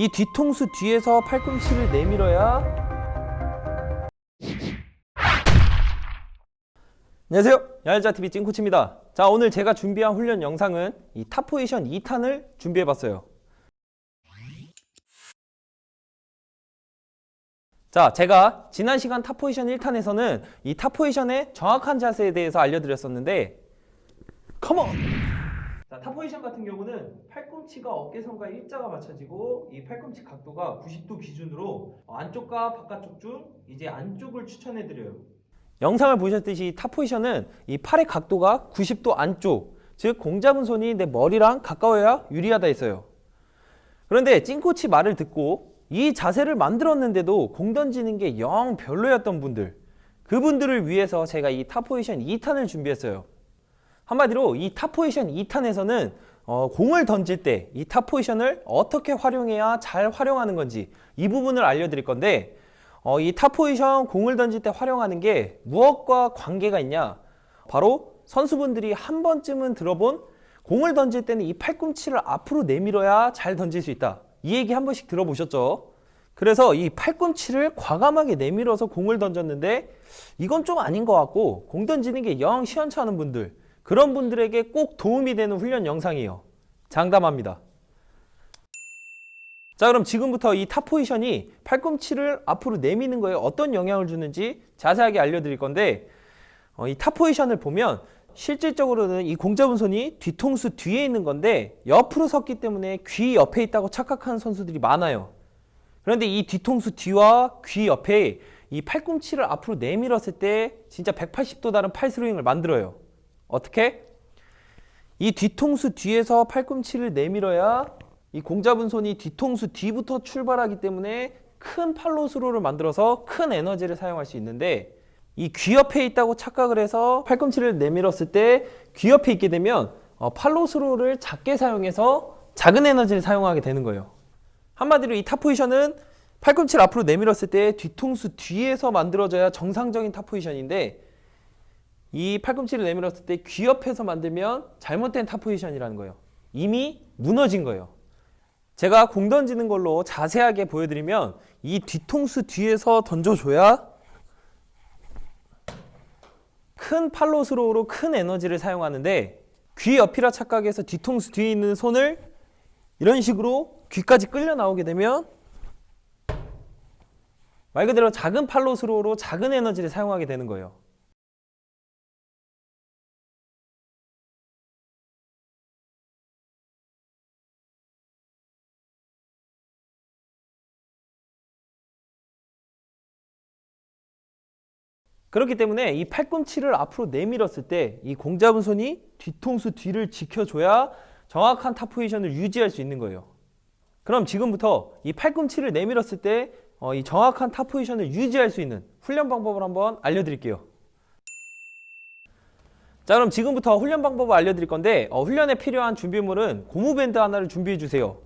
이 뒤통수 뒤에서 팔꿈치를 내밀어야 안녕하세요. 야알자TV 찐코치입니다. 자, 오늘 제가 준비한 훈련 영상은 이 탑포지션 2탄을 준비해봤어요. 자, 제가 지난 시간 탑포지션 1탄에서는 이 탑포지션의 정확한 자세에 대해서 알려드렸었는데 컴온! 자, 탑 포지션 같은 경우는 팔꿈치가 어깨선과 일자가 맞춰지고 이 팔꿈치 각도가 90도 기준으로 안쪽과 바깥쪽 중 이제 안쪽을 추천해 드려요. 영상을 보셨듯이 탑 포지션은 이 팔의 각도가 90도 안쪽, 즉 공 잡은 손이 내 머리랑 가까워야 유리하다 했어요. 그런데 찐코치 말을 듣고 이 자세를 만들었는데도 공 던지는 게 영 별로였던 분들, 그분들을 위해서 제가 이 탑 포지션 2탄을 준비했어요. 한마디로 이 탑 포지션 2탄에서는 어, 공을 던질 때 이 탑 포지션을 어떻게 활용해야 잘 활용하는 건지 이 부분을 알려드릴 건데 어, 이 탑 포지션 공을 던질 때 활용하는 게 무엇과 관계가 있냐? 바로 선수분들이 한 번쯤은 들어본 공을 던질 때는 이 팔꿈치를 앞으로 내밀어야 잘 던질 수 있다. 이 얘기 한 번씩 들어보셨죠? 그래서 이 팔꿈치를 과감하게 내밀어서 공을 던졌는데 이건 좀 아닌 것 같고 공 던지는 게 영 시원찮은 분들 그런 분들에게 꼭 도움이 되는 훈련 영상이에요. 장담합니다. 자 그럼 지금부터 이 탑 포지션이 팔꿈치를 앞으로 내미는 거에 어떤 영향을 주는지 자세하게 알려드릴 건데 어, 이탑 포지션을 보면 실질적으로는 이 공 잡은 손이 뒤통수 뒤에 있는 건데 옆으로 섰기 때문에 귀 옆에 있다고 착각하는 선수들이 많아요. 그런데 이 뒤통수 뒤와 귀 옆에 이 팔꿈치를 앞으로 내밀었을 때 진짜 180도 다른 팔 스윙을 만들어요. 어떻게? 이 뒤통수 뒤에서 팔꿈치를 내밀어야 이 공 잡은 손이 뒤통수 뒤부터 출발하기 때문에 큰 팔로 스로를 만들어서 큰 에너지를 사용할 수 있는데 이 귀 옆에 있다고 착각을 해서 팔꿈치를 내밀었을 때 귀 옆에 있게 되면 어, 팔로 스로를 작게 사용해서 작은 에너지를 사용하게 되는 거예요. 한마디로 이 탑 포지션은 팔꿈치를 앞으로 내밀었을 때 뒤통수 뒤에서 만들어져야 정상적인 탑 포지션인데 이 팔꿈치를 내밀었을 때귀 옆에서 만들면 잘못된 탑 포지션이라는 거예요. 이미 무너진 거예요. 제가 공 던지는 걸로 자세하게 보여드리면 이 뒤통수 뒤에서 던져줘야 큰 팔로 스로우로 큰 에너지를 사용하는데 귀 옆이라 착각해서 뒤통수 뒤에 있는 손을 이런 식으로 귀까지 끌려 나오게 되면 말 그대로 작은 팔로 스로우로 작은 에너지를 사용하게 되는 거예요. 그렇기 때문에 이 팔꿈치를 앞으로 내밀었을 때 이 공 잡은 손이 뒤통수 뒤를 지켜줘야 정확한 탑 포지션을 유지할 수 있는 거예요. 그럼 지금부터 이 팔꿈치를 내밀었을 때 어, 이 정확한 탑 포지션을 유지할 수 있는 훈련 방법을 한번 알려드릴게요. 자 그럼 지금부터 훈련 방법을 알려드릴 건데 어, 훈련에 필요한 준비물은 고무밴드 하나를 준비해 주세요.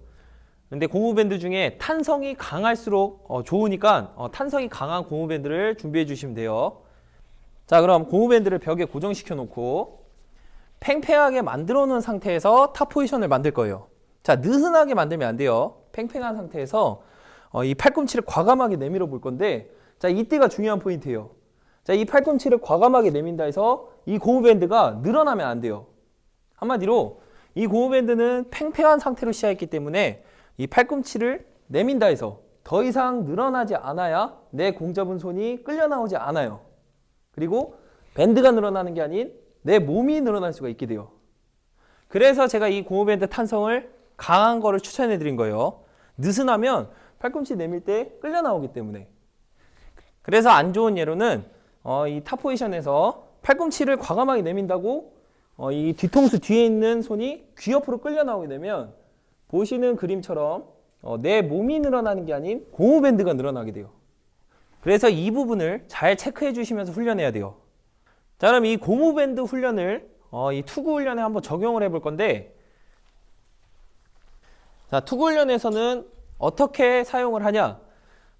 근데 고무밴드 중에 탄성이 강할수록 어, 좋으니까 어, 탄성이 강한 고무밴드를 준비해 주시면 돼요. 자 그럼 고무밴드를 벽에 고정시켜 놓고 팽팽하게 만들어 놓은 상태에서 탑 포지션을 만들 거예요. 자 느슨하게 만들면 안 돼요. 팽팽한 상태에서 어, 이 팔꿈치를 과감하게 내밀어 볼 건데 자 이때가 중요한 포인트예요. 자이 팔꿈치를 과감하게 내민다 해서 이 고무밴드가 늘어나면 안 돼요. 한마디로 이 고무밴드는 팽팽한 상태로 시작했기 때문에 이 팔꿈치를 내민다 해서 더 이상 늘어나지 않아야 내 공 잡은 손이 끌려 나오지 않아요 그리고 밴드가 늘어나는 게 아닌 내 몸이 늘어날 수가 있게 돼요. 그래서 제가 이 고무밴드 탄성을 강한 거를 추천해 드린 거예요. 느슨하면 팔꿈치 내밀 때 끌려 나오기 때문에. 그래서 안 좋은 예로는 어, 이탑 포지션에서 팔꿈치를 과감하게 내민다고 어, 이 뒤통수 뒤에 있는 손이 귀 옆으로 끌려 나오게 되면 보시는 그림처럼 어, 내 몸이 늘어나는 게 아닌 고무밴드가 늘어나게 돼요. 그래서 이 부분을 잘 체크해 주시면서 훈련해야 돼요. 자, 그럼 이 고무밴드 훈련을 어, 이 투구 훈련에 한번 적용을 해 볼 건데, 자, 투구 훈련에서는 어떻게 사용을 하냐?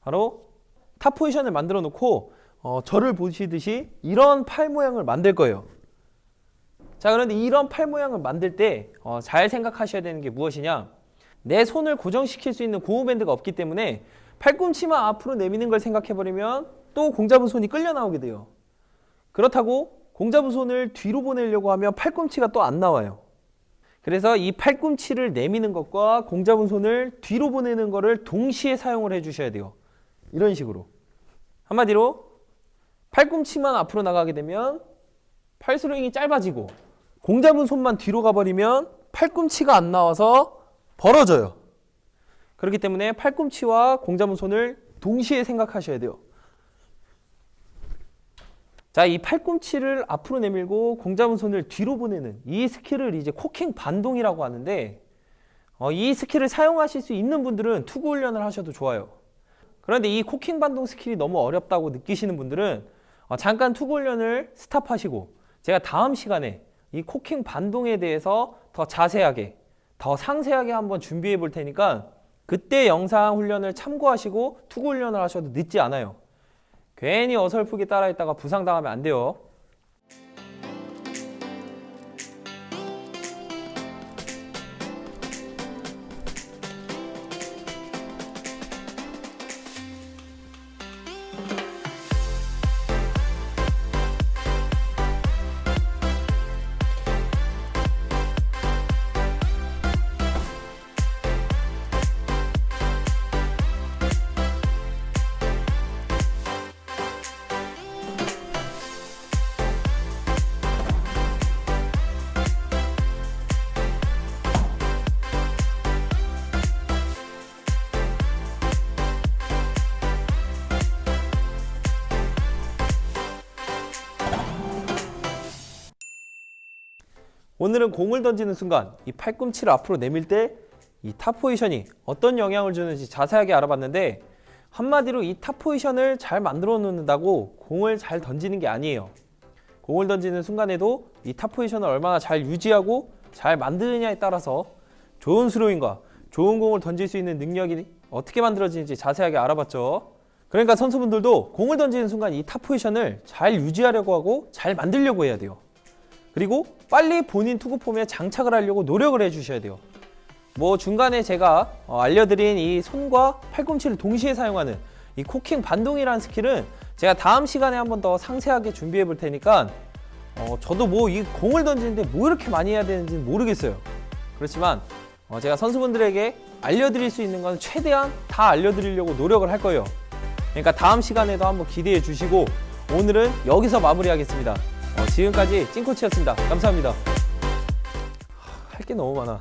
바로 탑 포지션을 만들어 놓고 어, 저를 보시듯이 이런 팔 모양을 만들 거예요. 자, 그런데 이런 팔 모양을 만들 때잘 생각하셔야 되는 게 무엇이냐? 내 손을 고정시킬 수 있는 고무밴드가 없기 때문에 팔꿈치만 앞으로 내미는 걸 생각해버리면 또 공 잡은 손이 끌려 나오게 돼요. 그렇다고 공 잡은 손을 뒤로 보내려고 하면 팔꿈치가 또 안 나와요. 그래서 이 팔꿈치를 내미는 것과 공 잡은 손을 뒤로 보내는 것을 동시에 사용을 해주셔야 돼요. 이런 식으로. 한마디로 팔꿈치만 앞으로 나가게 되면 팔스로잉이 짧아지고 공 잡은 손만 뒤로 가버리면 팔꿈치가 안 나와서 벌어져요. 그렇기 때문에 팔꿈치와 공 잡은 손을 동시에 생각하셔야 돼요. 자, 이 팔꿈치를 앞으로 내밀고 공 잡은 손을 뒤로 보내는 이 스킬을 이제 코킹 반동이라고 하는데 어, 이 스킬을 사용하실 수 있는 분들은 투구 훈련을 하셔도 좋아요. 그런데 이 코킹 반동 스킬이 너무 어렵다고 느끼시는 분들은 어, 잠깐 투구 훈련을 스탑하시고 제가 다음 시간에 이 코킹 반동에 대해서 더 자세하게 더 상세하게 한번 준비해 볼 테니까 그때 영상 훈련을 참고하시고 투구 훈련을 하셔도 늦지 않아요. 괜히 어설프게 따라했다가 부상당하면 안 돼요. 오늘은 공을 던지는 순간 이 팔꿈치를 앞으로 내밀 때 이 탑 포지션이 어떤 영향을 주는지 자세하게 알아봤는데 한마디로 이 탑 포지션을 잘 만들어 놓는다고 공을 잘 던지는 게 아니에요. 공을 던지는 순간에도 이 탑 포지션을 얼마나 잘 유지하고 잘 만드느냐에 따라서 좋은 스로잉과 좋은 공을 던질 수 있는 능력이 어떻게 만들어지는지 자세하게 알아봤죠. 그러니까 선수분들도 공을 던지는 순간 이 탑 포지션을 잘 유지하려고 하고 잘 만들려고 해야 돼요. 그리고 빨리 본인 투구 폼에 장착을 하려고 노력을 해주셔야 돼요. 뭐 중간에 제가 어, 알려드린 이 손과 팔꿈치를 동시에 사용하는 이 코킹 반동이라는 스킬은 제가 다음 시간에 한번 더 상세하게 준비해 볼 테니까 어, 저도 뭐 이 공을 던지는데 뭐 이렇게 많이 해야 되는지 는 모르겠어요. 그렇지만 어, 제가 선수분들에게 알려드릴 수 있는 건 최대한 다 알려드리려고 노력을 할 거예요. 그러니까 다음 시간에도 한번 기대해 주시고 오늘은 여기서 마무리하겠습니다. 어, 지금까지 찐코치였습니다. 감사합니다. 할 게 너무 많아.